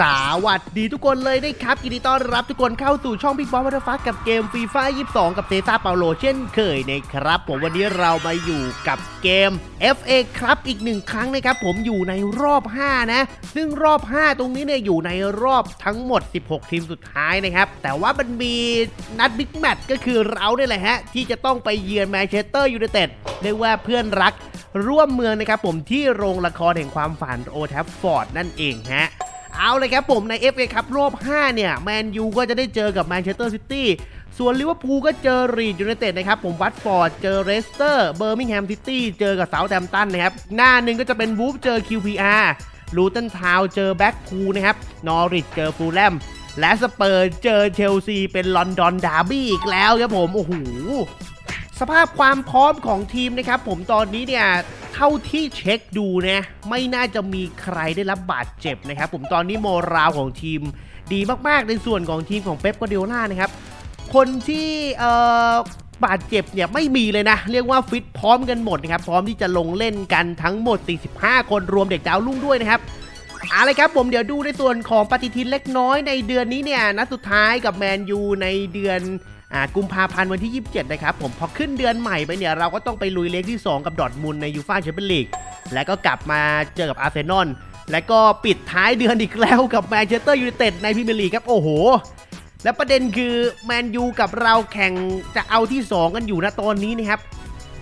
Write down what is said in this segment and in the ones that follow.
สวัสดีทุกคนเลยนะครับยินดีต้อนรับทุกคนเข้าสู่ช่อง Big Boss w a t e r f a กับเกมฟีฟ่า22 กับเซซ่าเปาโลเช่นเคยนะครับผมวันนี้เรามาอยู่กับเกม FA ครับอีกหนึ่งครั้งนะครับผมอยู่ในรอบ 5 นะ ซึ่งรอบ 5 ตรงนี้เนี่ยอยู่ในรอบทั้งหมด 16 ทีมสุดท้ายนะครับ แต่ว่ามันมีนัดบิ๊กแมตช์ก็คือเราเนี่ยแหละฮะ ที่จะต้องไปเยือนแมนเชสเตอร์ยูไนเต็ดเรียกว่าเพื่อนรักร่วมเมืองนะครับผมที่โรงละครแห่งความฝันโอแทฟฟอร์ดนั่นเองฮะ เอาเลยครับผมใน FA ครับรอบ 5 เนี่ย แมนยูก็จะได้เจอกับแมนเชสเตอร์ซิตี้ส่วนลิเวอร์พูลก็เจอรีดยูไนเต็ดนะครับ ผมวัตฟอร์ด เจอเรสเตอร์ เบอร์มิงแฮมซิตี้ เจอกับเซาท์แฮมป์ตันนะครับ หน้าหนึ่งก็จะเป็นวูฟเจอ QPR ลูตันทาวเจอแบ็กพูลนะครับ นอริทเจอฟูลแลมและสเปอร์เจอเชลซีเป็นลอนดอนดาร์บี้อีกแล้วครับผม โอ้โห สภาพความพร้อมของทีมนะครับ ผมตอนนี้เนี่ยเท่าที่เช็คดูนะไม่น่าจะมีใครได้รับบาดเจ็บนะครับ ผมตอนนี้โมราวของทีมดีมากๆ ในส่วนของทีมของเป๊ปกวาร์ดิโอล่านะครับ คนที่เอ่อบาดเจ็บเนี่ยไม่มีเลยนะ เรียกว่าฟิตพร้อมกันหมดนะครับ พร้อมที่จะลงเล่นกันทั้งหมด 45 คนรวมเด็กดาวรุ่งด้วยนะครับเอาเลยครับผมเดี๋ยวดูในส่วนของปฏิทินเล็กน้อยในเดือนนี้เนี่ยนัดสุดท้ายกับแมนยูในเดือน อ่ากุมภาพันธ์วันที่ 27 นะครับผมพอขึ้นเดือนใหม่ไปเนี่ยเราก็ต้องไปลุยเล็กที่ 2 กับดอทมุนในยูฟ่าแชมเปี้ยนลีกแล้วก็กลับมาเจอกับอาร์เซนอลและก็ปิดท้ายเดือนอีกแล้วกับแมนเชสเตอร์ยูไนเต็ดในพรีเมียร์ลีกครับโอ้โห และประเด็นคือแมนยูกับเราแข่งจะเอาที่ 2 กันอยู่นะตอนนี้นะครับ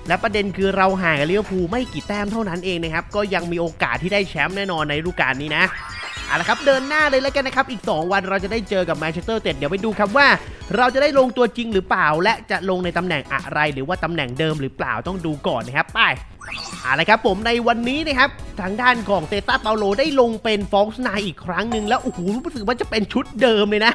และประเด็นคือเราห่างกับลิเวอร์พูลไม่กี่แต้มเท่านั้นเองนะครับก็ยังมีโอกาสที่ได้แชมป์แน่นอนในฤดูกาลนี้นะ เอาละครับเดินหน้าเลยแล้วกันนะครับ อีก 2 วันเราจะได้เจอกับแมนเชสเตอร์เต็ดเดี๋ยวไปดูครับว่า เราจะได้ลงตัวจริงหรือเปล่า และจะลงในตำแหน่งอะไรหรือว่าตำแหน่งเดิมหรือเปล่าต้องดูก่อนนะครับไปเอาละครับผมในวันนี้นะครับทางด้านของเตต้าเปาโลได้ลงเป็นฟอลส์นายอีกครั้งหนึ่งแล้วโอ้โหรู้สึกว่าจะเป็นชุดเดิมเลยนะ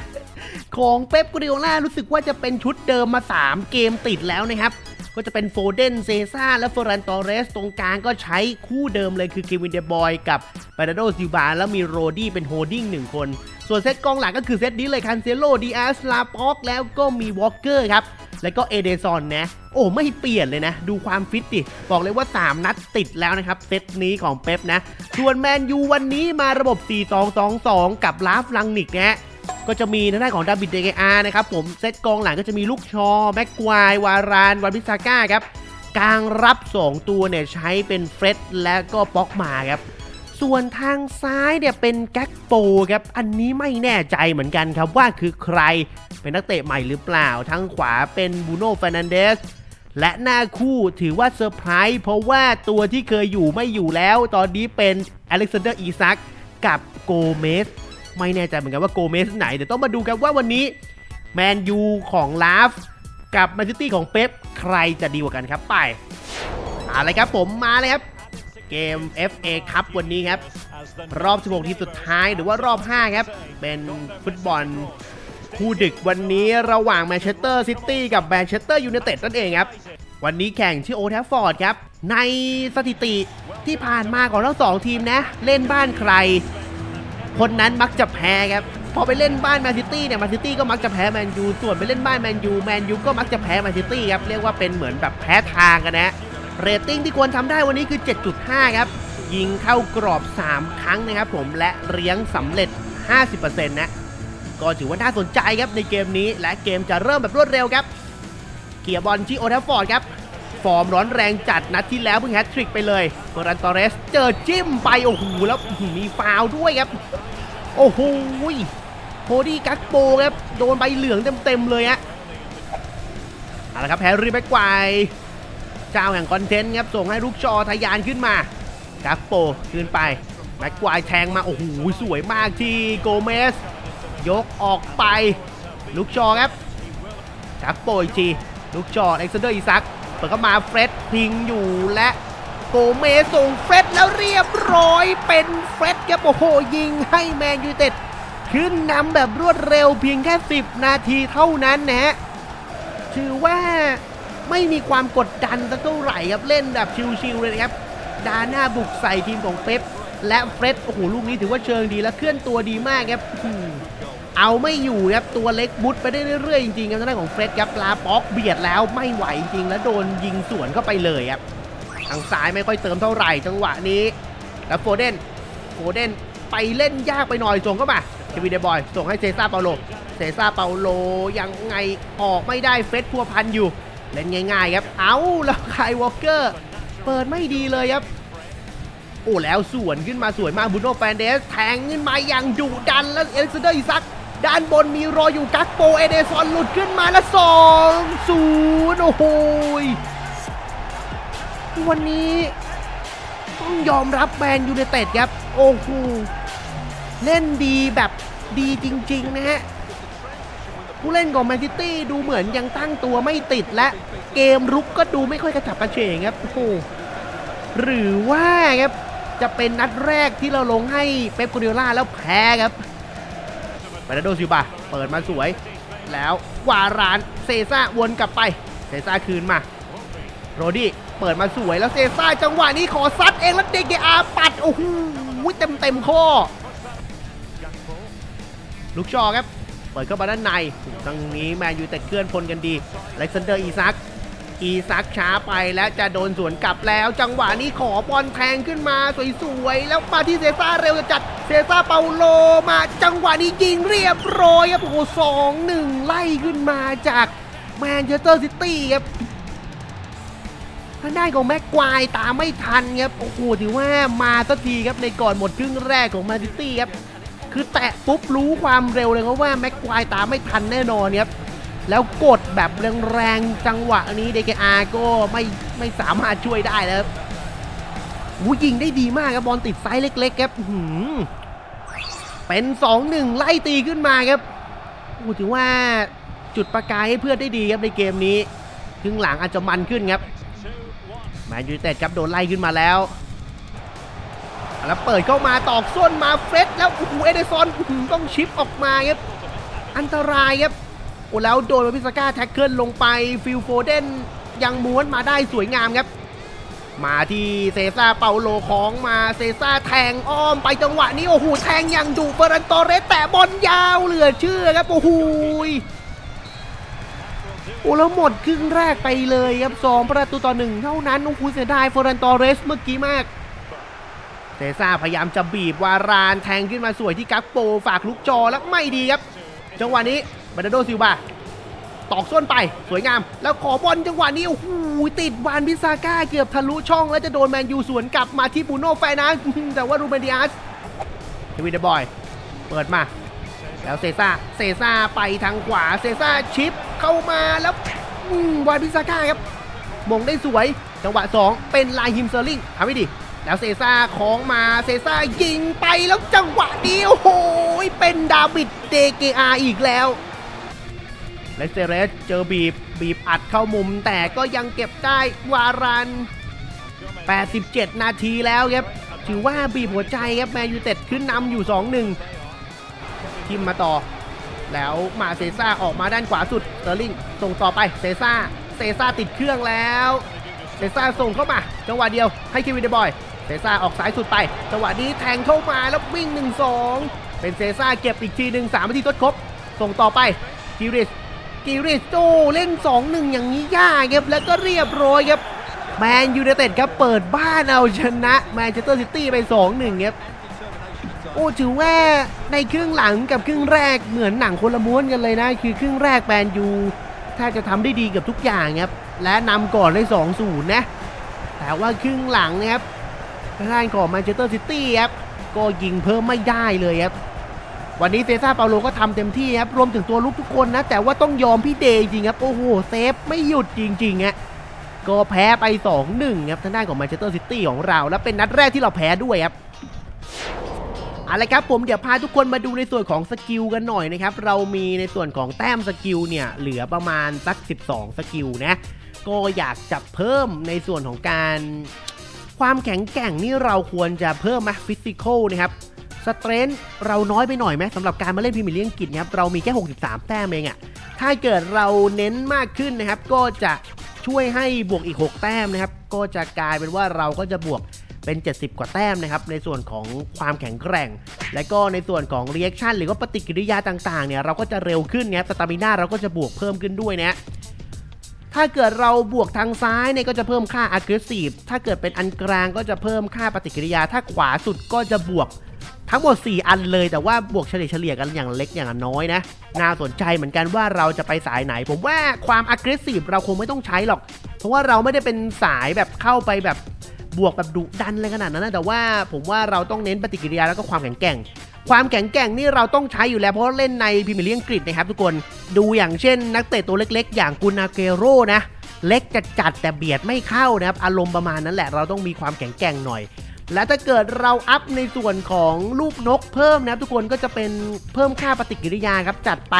ของเป๊ปกูดิโอล่ารู้สึกว่าจะเป็นชุดเดิมมา 3 เกมติดแล้วนะครับ ก็จะเป็นโฟเดนเซซ่าและเฟรันตอเรส ตรงกลางก็ใช้คู่เดิมเลยคือเควินเดบอยกับปาราโดซิบาแล้วมีโรดี้เป็นโฮดดิ้งหนึ่งคน ส่วนเซตกองหลังก็คือเซตนี้เลยคันเซโลดีอาสลาป็อกแล้วก็มีวอลเกอร์ครับแล้วก็เอเดซอนนะโอ้ไม่เปลี่ยนเลยนะ ดูความฟิตดิ บอกเลยว่า 3 นัดติดแล้วนะครับ เซตนี้ของเป๊ปนะ ส่วนแมนยูวันนี้มาระบบ 4-2-2-2 กับลาฟลังนิกนะ ก็จะมีทางด้านของดาวิดเดเกอานะครับผมเซตกองหลังก็จะมีลูกชอ แม็กควาย วารานวานบิซาก้าครับกลางรับ 2 ตัวเนี่ยใช้เป็นเฟร็ดและก็ป็อกมาครับ ส่วนทางซ้ายเนี่ยเป็นแก๊กโปครับ อันนี้ไม่แน่ใจเหมือนกันครับว่าคือใครเป็นนักเตะใหม่หรือเปล่า ทางขวาเป็นบูโน่ฟ r นันเดสและหน้าคู่ถือว่าเซอร์ไพรส์เพราะว่าตัวที่เคยอยู่ไม่อยู่แล้ว ตอนนี้เป็นอเล็กซานเดอร์อีซักกับโกเมส ไม่แน่ใจเหมือนกันว่าโกเมสไหน เดี๋ยวต้องมาดูกันว่าวันนี้แมนยูของลาฟกับแมนซิตี้ของเป๊ปใครจะดีกว่ากันครับไปเอาละครับผมมาเลยครับ เกม FA ครับวันนี้ครับ รอบ 16 ทีมสุดท้ายหรือว่ารอบ 5 ครับ เป็นฟุตบอลคู่ดึกวันนี้ระหว่างแมนเชสเตอร์ซิตี้กับแมนเชสเตอร์ยูไนเต็ดนั่นเองครับ วันนี้แข่งที่โอทัฟฟอร์ดครับ ในสถิติที่ผ่านมาของทั้งสองทีมนะ เล่นบ้านใคร คนนั้นมักจะแพ้ครับพอไปเล่นบ้านแมนซิตี้เนี่ยแมนซิตี้ก็มักจะแพ้แมนยูส่วนไปเล่นบ้านแมนยูแมนยูก็มักจะแพ้แมนซิตี้ครับเรียกว่าเป็นเหมือนแบบแพ้ทางกันนะเรตติ้งที่ควรทำได้วันนี้คือ 7.5 ครับ ยิงเข้ากรอบ 3 ครั้งนะครับผมและเลี้ยงสำเร็จ 50%นะก็ถือว่าน่าสนใจครับในเกมนี้ และเกมจะเริ่มแบบรวดเร็วครับ เกียร์บอลที่โอทัฟฟอร์ดครับ ฟอร์มร้อนแรงจัดนัดที่แล้วเพิ่งแฮตทริกไปเลยเฟอร์รันตอเรสเจอจิ้มไปโอ้โหแล้วมีฟาวด้วยครับ โอ้โหโฮดี้กักโปครับโดนใบเหลืองเต็มๆเลยฮะเอาละครับแฮร์รี่แม็กควายเจ้าแห่งคอนเทนต์ครับส่งให้ลูกชอทะยานขึ้นมากักโปขึ้นไปแม็กควายแทงมาโอ้โหสวยมากที่โกเมสยกออกไป ลูกชอครับกักโปอีกทีลูกชอเอ็กซานเดอร์อีซัก เปิดเข้ามาเฟร็ดพิงอยู่และโกเมสส่งเฟร็ดแล้วเรียบร้อยเป็นเฟร็ดครับโอ้โหยิงให้แมนยูเต็ดขึ้นนำแบบรวดเร็วเพียงแค่ 10 นาทีเท่านั้นนะฮะถือว่าไม่มีความกดดันสักเท่าไหร่ครับเล่นแบบชิลๆเลยนะครับดาหน้าบุกใส่ทีมของเป๊ปและเฟร็ดโอ้โหลูกนี้ถือว่าเชิงดีและเคลื่อนตัวดีมากครับ เอาไม่อยู่ครับตัวเล็กบุดไปได้เรื่อยๆจริงๆครับทางด้านของเฟรดครับลาป็อกเบียดแล้วไม่ไหวจริงแล้วโดนยิงสวนเข้าไปเลยครับทางซ้ายไม่ค่อยเติมเท่าไหร่จังหวะนี้ แล้วโฟเดนโฟเดนไปเล่นยากไปหน่อยส่งเข้ามาเควินเดบอย ส่งให้เซซ่าเปาโลเซซ่าเปาโลยังไงออกไม่ได้เฟสพัวพันอยู่ เล่นง่ายๆครับ เอาแล้วไคายวอลเกอร์ เปิดไม่ดีเลยครับ โอ้แล้วสวนขึ้นมาสวยมากบูโนแฟนเดส แทงขึ้นมาอย่างดุดันแล้วเอลิซเดอร์อิซัก ด้านบนมีรออยู่กักโปเอเดซอนหลุดขึ้นมาแล้วสองศูนย์โอ้โหยวันนี้ต้องยอมรับแมนยูไนเต็ดครับ โอ้โหเล่นดีแบบดีจริง ๆ นะฮะ ผู้เล่นของแมนซิตี้ดูเหมือนยังตั้งตัวไม่ติดและเกมรุกก็ดูไม่ค่อยกระฉับกระเฉงครับโอ้โหหรือว่าครับจะเป็นนัดแรกที่เราลงให้เป๊ปกูเดล่าแล้วแพ้ครับ นาโดซิลบาเปิดมาสวย แล้ววารานเซซ่าวนกลับไป เซซ่าคืนมา โรดี้เปิดมาสวยแล้วเซซ่าจังหวะนี้ขอซัดเองแล้วเดเกอาปัด โอ้โหเต็มเต็มข้อ ลูกชอครับ เปิดเข้ามาด้านในตรงนี้แมนยูแต่เคลื่อนพลกันดี เล็กซนเดอร์อีซัก อีซักช้าไปแล้วจะโดนสวนกลับแล้ว จังหวะนี้ขอบอลแทงขึ้นมาสวยๆ แล้วมาที่เซซ่าเร็วจัดเซซ่าเปาโลมาจังหวะนี้ยิงเรียบร้อยครับโอ้โหสองหนึ่งไล่ขึ้นมาจากแมนเชสเตอร์ซิตี้ครับทางด้านของแม็กควายตามไม่ทันครับโอ้โหถือว่ามาสักทีครับในก่อนหมดครึ่งแรกของแมนซิตี้ครับคือแตะปุ๊บรู้ความเร็วเลยครับว่าแม็กควายตามไม่ทันแน่นอนครับ แล้วกดแบบแรงๆจังหวะนี้เดกอาก็ไม่ไม่สามารถช่วยได้แล้วหูยิงได้ดีมากครับบอลติดไซส์เล็กๆครับอื้อหือเป็น 2-1 ไล่ตีขึ้นมาครับโอ้ถือว่าจุดประกายให้เพื่อนได้ดีครับในเกมนี้ครึ่งหลังอาจจะมันขึ้นครับแมนยูเต็ดครับโดนไล่ขึ้นมาแล้วแล้วเปิดเข้ามาตอกส้นมาเฟรดแล้วโอ้โหเอเดซอนต้องชิปออกมาครับอันตรายครับ อ้แล้วโดนมาพิซาก้าแท็กเกิลลงไปฟิลโฟเดนยังม้วนมาได้สวยงามครับ มาที่เซซ่าเปาโลของมาเซซ่าแทงอ้อมไปจังหวะนี้โอ้โหแทงอย่างดุเฟอรันโตเรสแต่บอลยาวเหลือเชื่อครับโอ้โหโอ้แล้วหมดครึ่งแรกไปเลยครับสองประตูต่อหนึ่งเท่านั้นโอ้โหเสียดายเฟอรันโตเรสเมื่อกี้มากเซซ่าพยายามจะบีบวารานแทงขึ้นมาสวยที่กักโปฝากลูกจอแล้วไม่ดีครับ จังหวะนี้ บานาโดซิลบาตอกส้นไปสวยงาม แล้วขอบอลจังหวะนี้โอ้โหติดวานบิซาก้าเกือบทะลุช่อง แล้วจะโดนแมนยูสวนกลับมาที่บูโน่แฟนนัสแต่ว่ารูเบนดิอาสเควินเดบอย เปิดมา แล้วเซซ่าเซซ่าไปทางขวาเซซ่าชิปเข้ามาแล้ววานบิซาก้าครับมงได้สวย จังหวะ 2 เป็นลายฮิมเซอร์ลิงทำให้ดี แล้วเซซ่าของมาเซซ่ายิงไปแล้วจังหวะนี้โอ้โหเป็นดาวิดเดเกอาอีกแล้ว เลสเตเรสเจอบีบ บีบอัดเข้ามุมแต่ก็ยังเก็บได้วารัน 87 นาทีแล้วครับ ถือว่าบีบหัวใจครับแมนยูเต็ดขึ้นนำอยู่ 2-1 ทิมมาต่อ แล้วมาเซซ่าออกมาด้านขวาสุดเซอร์ลิงส่งต่อไปเซซ่าเซซ่าติดเครื่องแล้วเซซ่าส่งเข้ามาจังหวะเดียวให้เควินเดบอยเซซ่าออกซ้ายสุดไปจังหวะนี้แทงเข้ามาแล้ววิ่ง 1-2 เป็นเซซ่าเก็บอีกทีหนึ่งสามนาทีทดครบ ส่งต่อไปกิริส กิริสโตเล่น 2-1 อย่างนี้ยากครับแล้วก็เรียบร้อยครับแมนยูไนเต็ดครับเปิดบ้านเอาชนะแมนเชสเตอร์ซิตี้ไป 2-1 ครับโอ้ถือว่าในครึ่งหลังกับครึ่งแรกเหมือนหนังคนละม้วนกันเลยนะ คือครึ่งแรกแมนยูถ้าจะทำได้ดีกับทุกอย่างครับและนำก่อนได้2 0นะ แต่ว่าครึ่งหลังนะครับทางด้านของแมนเชสเตอร์ซิตี้ครับก็ยิงเพิ่มไม่ได้เลยครับ วันนี้เซซ่าเปาโลก็ทำเต็มที่ครับ รวมถึงตัวลุกทุกคนนะ แต่ว่าต้องยอมพี่เดย์จริงครับ โอ้โห เซฟไม่หยุดจริงๆฮะก็แพ้ไป 2-1 ครับทางด้านของแมนเชสเตอร์ซิตี้ของเรา และเป็นนัดแรกที่เราแพ้ด้วยครับเอาละครับผมเดี๋ยวพาทุกคนมาดูในส่วนของสกิลกันหน่อยนะครับ เรามีในส่วนของแต้มสกิลเนี่ยเหลือประมาณสัก 12 สกิลนะก็อยากจะเพิ่มในส่วนของการ ความแข็งแกร่งนี่เราควรจะเพิ่มไหมฟิสิกอลนะครับ สเตรนท์เราน้อยไปหน่อยไหมสำหรับการมาเล่นพรีเมียร์ลีกอังกฤษนะครับเรามีแค่ 63 แต้มเองอะถ้าเกิดเราเน้นมากขึ้นนะครับ ก็จะช่วยให้บวกอีก 6 แต้มนะครับ ก็จะกลายเป็นว่าเราก็จะบวกเป็น 70 กว่าแต้มนะครับ ในส่วนของความแข็งแกร่ง และก็ในส่วนของเรีแอคชั่นหรือว่าปฏิกิริยาต่างๆเนี่ยเราก็จะเร็วขึ้นนะครับสตามิน่าเราก็จะบวกเพิ่มขึ้นด้วยนะถ้าเกิดเราบวกทางซ้ายเนี่ยก็จะเพิ่มค่า aggressive ถ้าเกิดเป็นอันกลางก็จะเพิ่มค่าปฏิกิริยา ถ้าขวาสุดก็จะบวก ทั้งหมด 4 อันเลยแต่ว่าบวกเฉลี่ยเฉลี่ยกันอย่างเล็กอย่างน้อยนะ น่าสนใจเหมือนกันว่าเราจะไปสายไหน ผมว่าความ aggressive เราคงไม่ต้องใช้หรอก เพราะว่าเราไม่ได้เป็นสายแบบเข้าไปแบบบวกแบบดุดันอะไรขนาดนั้นนะแต่ว่าผมว่าเราต้องเน้นปฏิกิริยาแล้วก็ความแข็งแกร่ง ความแข็งแกร่งนี่เราต้องใช้อยู่แล้วเพราะเล่นในพรีเมียร์ลีกอังกฤษนะครับทุกคนดูอย่างเช่น นักเตะตัวเล็ก ๆ อย่างกุนาเกโรนะเล็กจัดจัดแต่เบียดไม่เข้านะครับอารมณ์ประมาณนั้นแหละเราต้องมีความแข็งแกร่งหน่อย และถ้าเกิดเราอัพในส่วนของลูกนกเพิ่มนะครับทุกคนก็จะเป็นเพิ่มค่าปฏิกิริยาครับจัดไป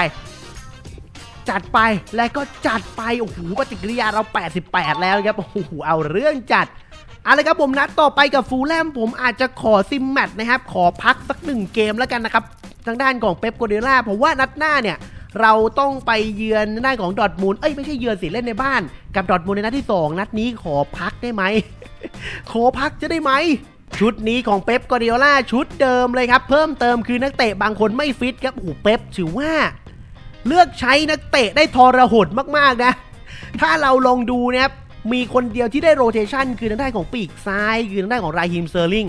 จัดไปและก็จัดไปโอ้โหปฏิกิริยาเรา 88 แล้วครับโอ้โหเอาเรื่องจัดเอาละครับผมนัดต่อไปกับฟูลแลมผมอาจจะขอซิมแมตช์นะครับ ขอพักสักหนึ่งเกมแล้วกันนะครับ ทางด้านของเป๊ปโกเดล่าผมว่านัดหน้าเนี่ย เราต้องไปเยือนด้านของดอทมูลเอ้ยไม่ใช่เยือนสิเล่นในบ้าน กับดอทมูลในนัดที่ 2 นัดนี้ขอพักได้ไหม ขอพักจะได้ไหม ชุดนี้ของเป๊ปกอร์ดิโอล่าชุดเดิมเลยครับ เพิ่มเติมคือนักเตะบางคนไม่ฟิตครับโอ้โหเป๊ปถือว่า เลือกใช้นักเตะได้ทรหดมากๆนะ ถ้าเราลองดูนะครับมีคนเดียวที่ได้โรเทชันคือทางด้านของปีกซ้าย คือทางด้านของไรฮิมเซอร์ลิง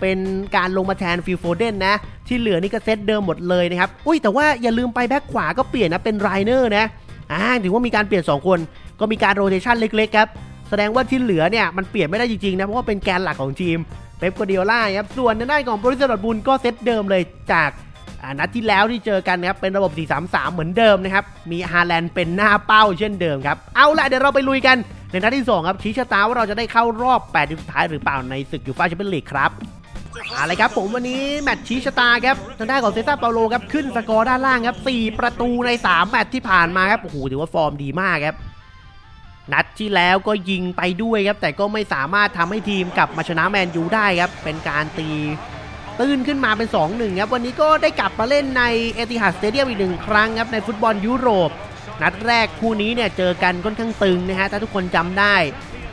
เป็นการลงมาแทนฟิลโฟเดนนะ ที่เหลือนี่ก็เซตเดิมหมดเลยนะครับ อุ้ยแต่ว่าอย่าลืมไปแบ็คขวาก็เปลี่ยนนะเป็นไรเนอร์นะอ่าถือว่ามีการเปลี่ยน 2 คน ก็มีการโรเทชันเล็กๆครับ แสดงว่าที่เหลือเนี่ยมันเปลี่ยนไม่ได้จริงๆนะเพราะว่าเป็นแกนหลักของทีม เป๊ปกัวเดียล่าครับส่วนในด้านของบริษัทดอร์ทมุนก็เซตเดิมเลยจากอ่านัดที่แล้วที่เจอกันนะครับเป็นระบบ 4-3-3 เหมือนเดิมนะครับ มีฮาแลนด์เป็นหน้าเป้าเช่นเดิมครับ เอาละเดี๋ยวเราไปลุยกันในนัดที่ 2 ครับ ชี้ชะตาว่าเราจะได้เข้ารอบ8ทีมสุดท้ายหรือเปล่าในศึกยูฟ่าแชมเปี้ยนลีกครับอาละครับผมวันนี้แมตช์ชี้ชะตาครับทางด้านของเซซ่าเปาโลครับขึ้นสกอร์ด้านล่างครับ 4 ประตูใน 3 แมตช์ที่ผ่านมาครับโอ้โหถือว่าฟอร์มดีมากครับ นัดที่แล้วก็ยิงไปด้วยครับ แต่ก็ไม่สามารถทำให้ทีมกลับมาชนะแมนยูได้ครับ เป็นการตีตื้นขึ้นมาเป็น 2-1 ครับ วันนี้ก็ได้กลับมาเล่นในเอติฮัดสเตเดียมอีกหนึ่งครั้งครับ ในฟุตบอลยุโรป นัดแรกคู่นี้เนี่ยเจอกันค่อนข้างตึงนะฮะถ้าทุกคนจำได้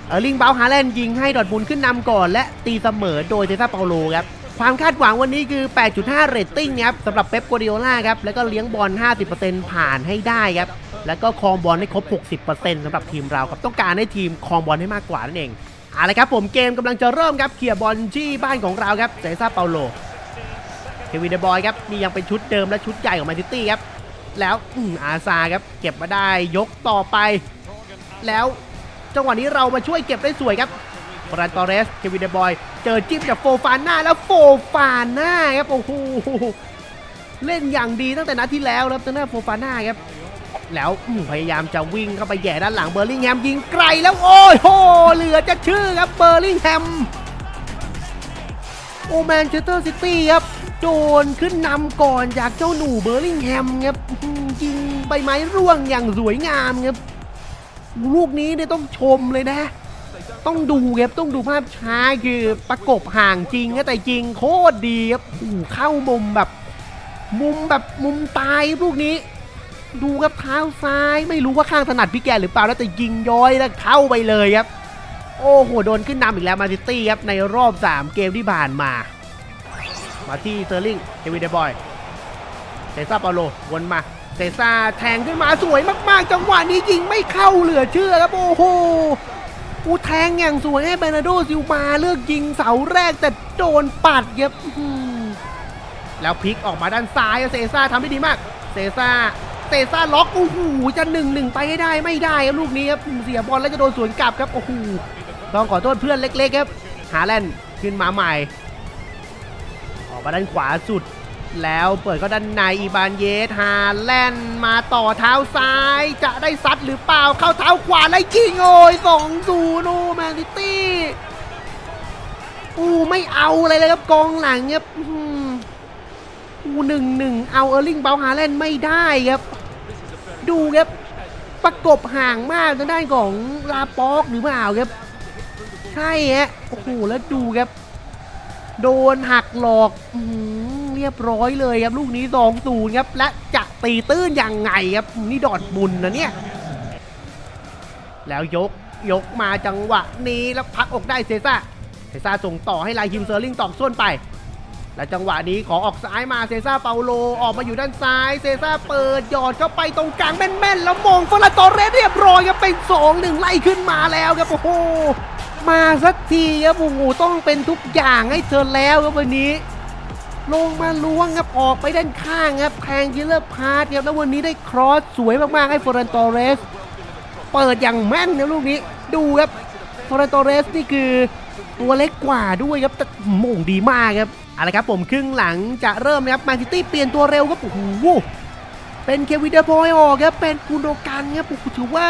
เออร์ลิงเบาฮาแลนด์ยิงให้ดอทมุนขึ้นนำก่อน และตีเสมอโดยเซซ่าเปาโลครับความคาดหวังวันนี้คือ 8.5 เรตติ้งครับสำหรับเป๊ปกัวดิโอล่าครับ แล้วก็เลี้ยงบอล 50%ผ่านให้ได้ครับ แล้วก็ครองบอลให้ครบ 60%สำหรับทีมเราครับต้องการให้ทีมครองบอลให้มากกว่านั่นเองเอาละครับผมเกมกำลังจะเริ่มครับเคลียร์บอลที่บ้านของเราครับเซซ่าเปาโลเควินเดบอยครับนี่ยังเป็นชุดเดิมและชุดใหญ่ของแมนซิตี้ครับแล้วอืมอาซาครับเก็บมาได้ยกต่อไป แล้วจังหวะนี้เรามาช่วยเก็บได้สวยครับฟรานตอเรสเควินเดบอย เจอจิ้มจากโฟฟาน่าแล้วโฟฟาน่าครับโอ้โหเล่นอย่างดีตั้งแต่นัดที่แล้วครับทางด้าโฟฟาน่าครับ แล้วพยายามจะวิ่งเข้าไปแย่ด้านหลังเบอร์ลิงแฮมยิงไกลแล้วโอ้ยโหเหลือจะชื่อครับเบอร์ลิงแฮมโอแมนเชสเตอร์ซิตี้ครับโดนขึ้นนำก่อนจากเจ้าหนูเบอร์ลิงแฮมครับยิงใบไม้ร่วงอย่างสวยงามครับลูกนี้เนี่ยต้องชมเลยนะ ต้องดูครับต้องดูภาพช้าคือประกบห่างจริงนะแต่จริงโคตรดีครับเข้ามุมแบบ มุมแบบมุมตายลูกนี้ ดูครับเท้าซ้าย ไม่รู้ว่าข้างถนัดพี่แกหรือเปล่านะแต่ยิงย้อยแล้วเข้าไปเลยครับ โอ้โหโดนขึ้นนำอีกแล้วมาซิตี้ครับในรอบ 3 เกมที่ผ่านมา มาที่เซอร์ลิงเฮวินเดบอยเซซ่าเปาโลวนมาเซซ่าแทงขึ้นมาสวยมากๆ จังหวะนี้ยิงไม่เข้าเหลือเชื่อครับโอ้โหอูแทงอย่างสวยให้เบรนาร์โดซิลมาเลือกยิงเสาแรกแต่โดนปัดครับแล้วพลิกออกมาด้านซ้ายเซซ่าทำได้ดีมาก เซซ่า เซซ่าล็อกโอ้โหจะหนึ่งหนึ่งไปให้ได้ไม่ได้ครับลูกนี้ครับเสียบอลแล้วจะโดนสวนกลับครับโอ้โหต้องขอโทษเพื่อนเล็กๆครับหาแลนด์ขึ้นมาใหม่ ออกมาด้านขวาสุด แล้วเปิดเข้าด้านในอีบานเยสฮาแลนด์มาต่อเท้าซ้ายจะได้ซัดหรือเปล่าเข้าเท้าขวาแล้วยิงโอ้ยสองศูนย์แมนซิตี้อู้ไม่เอาอะไรเลยครับกองหลังครับอู้หนึ่งหนึ่งเอาเออร์ลิงเบาฮาแลนด์ไม่ได้ครับ ดูครับ ประกบห่างมากทางด้านของลาป็อกหรือเปล่าครับ ใช่ฮะโอ้โหแล้วดูครับ โดนหักหลอกอเรียบร้อยเลยครับลูกนี้สองศูนย์ครับ และจะตีตื้นยังไงครับ นี่ดอดบุญนะเนี่ย แล้วยกยกมาจังหวะนี้แล้วพักอกได้เซซ่าเซซ่าส่งต่อให้ลายฮิมเซอร์ลิงตอกส้วนไป และจังหวะนี้ขอออกซ้ายมาเซซ่าเปาโลออกมาอยู่ด้านซ้าย เซซ่าเปิดหยอดเข้าไปตรงกลางแม่นๆ แล้วมงฟลาตอเรสเรียบร้อยครับเป็นสองหนึ่งไล่ขึ้นมาแล้วครับโอ้โหมาสักทีครับโอ้โหต้องเป็นทุกอย่างให้เธอแล้วครับวันนี้ ลงมาล้วงครับออกไปด้านข้างครับแทงยิเลอร์พาร์ทครับแล้ววันนี้ได้ครอสสวยมากๆให้ฟอร์เรนโตเรส เปิดอย่างแม่นนะลูกนี้ดูครับฟอร์เรนโตเรสนี่คือ ตัวเล็กกว่าด้วยครับแต่โมงดีมากครับเอาละครับผมครึ่งหลังจะเริ่มนะครับแมนซิตี้เปลี่ยนตัวเร็วครับโอ้โหเป็นเควินเดอร์บอยออกครับเป็นกูโดกันครับโอ้โหถือว่า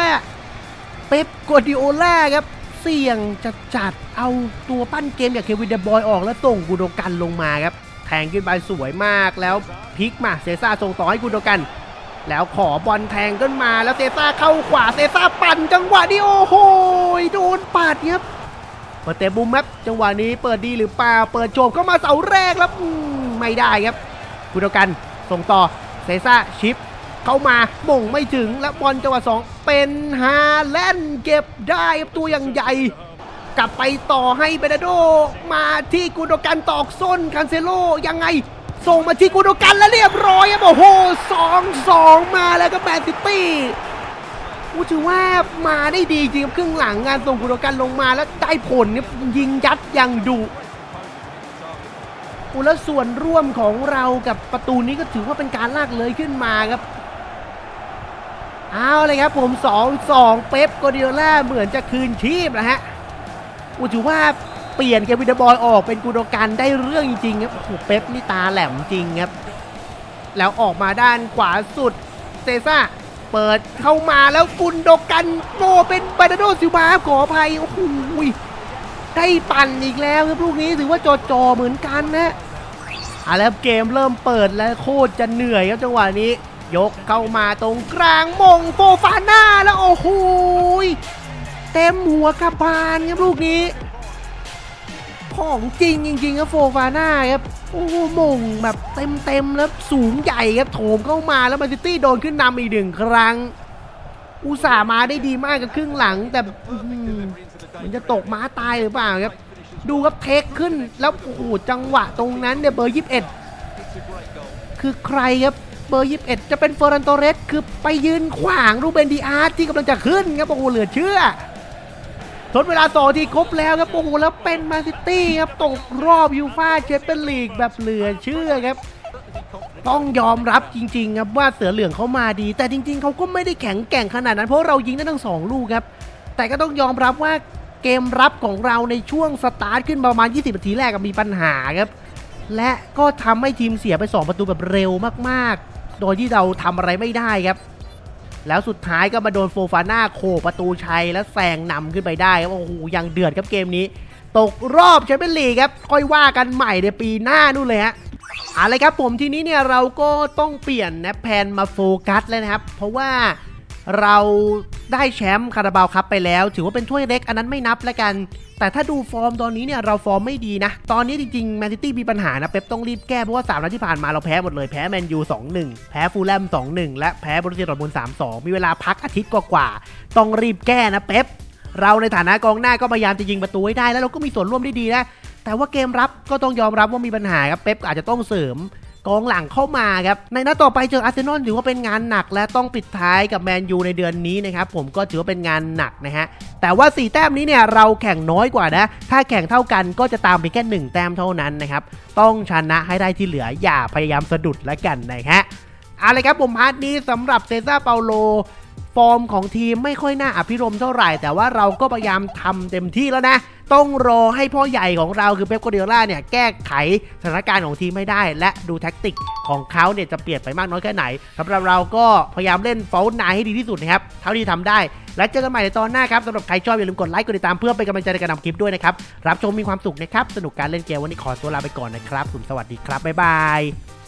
เป๊ปกวดิโอล่าครับเสี่ยงจะจัดเอาตัวปั้นเกมอย่างเควินเดอร์บอยออกแล้วส่งกูโดกันลงมาครับแทงขึ้นไปสวยมากแล้วพลิกมาเซซ่าส่งต่อให้กูโดกัน แล้วขอบอลแทงขึ้นมาแล้วเซซ่าเข้าขวาเซซ่าปั่นจังหวะนี้โอ้โหโดนปัดครับ เปิดเตะบุมครับจังหวะนี้เปิดดีหรือเปล่าเปิดโฉบเข้ามาเสาแรกแล้วไม่ได้ครับกูโดกันส่งต่อเซซ่าชิปเข้ามาม่งไม่ถึงและบอลจังหวะสองเป็นฮาแลนด์เก็บได้ครับตัวอย่างใหญ่ กลับไปต่อให้เบนาโดมาที่กูโดกันตอกส้นคันเซโลยังไงส่งมาที่กูโดกันแล้วเรียบร้อยครับโอ้โหสองสองมาแล้วก็แมนซิตี้ กูถือว่ามาได้ดีจริงครับครึ่งหลังงานส่งกูโดกันลงมาแล้วได้ผลครับยิงยัดอย่างดุอุแล้วส่วนร่วมของเรากับประตูนี้ก็ถือว่าเป็นการลากเลยขึ้นมาครับ เอาเลยครับผม2 2เป๊ปโกดิโอล่าเหมือนจะคืนชีพนะฮะอูถือว่าเปลี่ยนเควินเดอร์บอยออกเป็นกูโดกันได้เรื่องจริงๆครับโอ้โหเป๊ปนี่ตาแหลมจริงครับ แล้วออกมาด้านขวาสุดเซซ่า เปิดเข้ามาแล้วกุนโดกันโมเป็นบานาโดซิลบาขออภัยโอ้โหได้ปั่นอีกแล้วครับลูกนี้ถือว่าจอจอๆเหมือนกันนะเอาแล้วเกมเริ่มเปิดแล้วโคตรจะเหนื่อยครับจังหวะนี้ ยกเข้ามาตรงกลางมงโฟฟาน่าแล้วโอ้โหเต็มหัวกระบาลครับลูกนี้ ของจริงจริงๆครับโฟฟาน่าครับ โอ้โหมงแบบเต็มเต็มๆแล้วสูงใหญ่ครับโถมเข้ามาแล้วมนซิตี้โดนขึ้นนำอีกหนึ่งครั้ง อุตส่าห์มาได้ดีมากกับครึ่งหลัง แต่มันจะตกม้าตายหรือเปล่าครับ ดูครับเทคขึ้นแล้วโอ้โหจังหวะตรงนั้นเนี่ยเบอร์ยี่สิบเอ็ดคือใครครับเบอร์ยี่สิบเอ็ดจะเป็นเฟอร์รันโตเรสคือไปยืนขวางรูเบนดีอาร์ที่กำลังจะขึ้นครับโอ้โหเหลือเชื่อ ทดเวลาสองทีครบแล้วครับโอ้โหแล้วเป็นมนซิตี้ครับตกรอบยูฟ่าแชมเปี้ยนลีกแบบเหลือเชื่อครับ ต้องยอมรับจริงๆครับว่าเสือเหลืองเขามาดี แต่จริง ๆเขาก็ไม่ได้แข็งแกร่งขนาดนั้น เพราะเรายิงได้ทั้งสองลูกครับ แต่ก็ต้องยอมรับว่าเกมรับของเราในช่วงสตาร์ทขึ้นประมาณ 20นาทีแรกมีปัญหาครับและก็ทำให้ทีมเสียไป 2 ประตูแบบเร็วมากๆ โดยที่เราทำอะไรไม่ได้ครับ แล้วสุดท้ายก็มาโดนโฟฟาน่าโขประตูชัยและแซงนำขึ้นไปได้ครับโอ้โหยังเดือดครับเกมนี้ ตกรอบแชมเปี้ยนลีกครับค่อยว่ากันใหม่ในปีหน้านู่นเลยฮะอะไรครับผมทีนี้เนี่ยเราก็ต้องเปลี่ยนนะแผนมาโฟกัสแล้วนะครับ เพราะว่า เราได้แชมป์คาราบาวครับไปแล้ว ถือว่าเป็นถ้วยเล็กอันนั้นไม่นับแล้วกัน แต่ถ้าดูฟอร์มตอนนี้เนี่ยเราฟอร์มไม่ดีนะ ตอนนี้จริงๆแมนซิตี้มีปัญหานะเป๊ปต้องรีบแก้เพราะว่า3นัดที่ผ่านมาเราแพ้หมดเลยแพ้แมนยู2-1 แพ้ฟูลแลม2-1 และแพ้บรูเซียดอร์ทมุนด์3-2 มีเวลาพักอาทิตย์กว่าๆต้องรีบแก้นะเป๊ปเราในฐานะกองหน้าก็พยายามจะยิงประตูให้ได้แล้วเราก็มีส่วนร่วมได้ดีนะแต่ว่าเกมรับก็ต้องยอมรับว่ามีปัญหาครับเป๊ปอาจจะต้องเสริม กองหลังเข้ามาครับ ในนัดต่อไปเจออาร์เซนอลถือว่าเป็นงานหนัก และต้องปิดท้ายกับแมนยูในเดือนนี้นะครับ ผมก็ถือว่าเป็นงานหนักนะฮะ แต่ว่า 4 แต้มนี้เนี่ยเราแข่งน้อยกว่านะ ถ้าแข่งเท่ากันก็จะตามไปแค่ 1 แต้มเท่านั้นนะครับ ต้องชนะให้ได้ที่เหลืออย่าพยายามสะดุดและกันนะฮะเอาเลยครับผมพาร์ทนี้สำหรับเซซ่าเปาโล ฟอร์มของทีมไม่ค่อยน่าอภิรมเท่าไหร่ แต่ว่าเราก็พยายามทำเต็มที่แล้วนะ ต้องรอให้พ่อใหญ่ของเราคือเป๊ปโกวาร์ดิโอล่าเนี่ยแก้ไขสถานการณ์ของทีมไม่ได้ และดูแท็กติกของเขาเนี่ยจะเปลี่ยนไปมากน้อยแค่ไหนสำหรับเราก็พยายามเล่นโฟอลนายให้ดีที่สุดนะครับเท่าที่ทำได้ และเจอกันใหม่ในตอนหน้าครับสำหรับใครชอบอย่าลืมกดไลค์กดติดตามเพื่อเป็นกำลังใจในการทำคลิปด้วยนะครับรับชมมีความสุขนะครับสนุกการเล่นเกมวันนี้ขอตัวลาไปก่อนนะครับสวัสดีครับบ๊ายบาย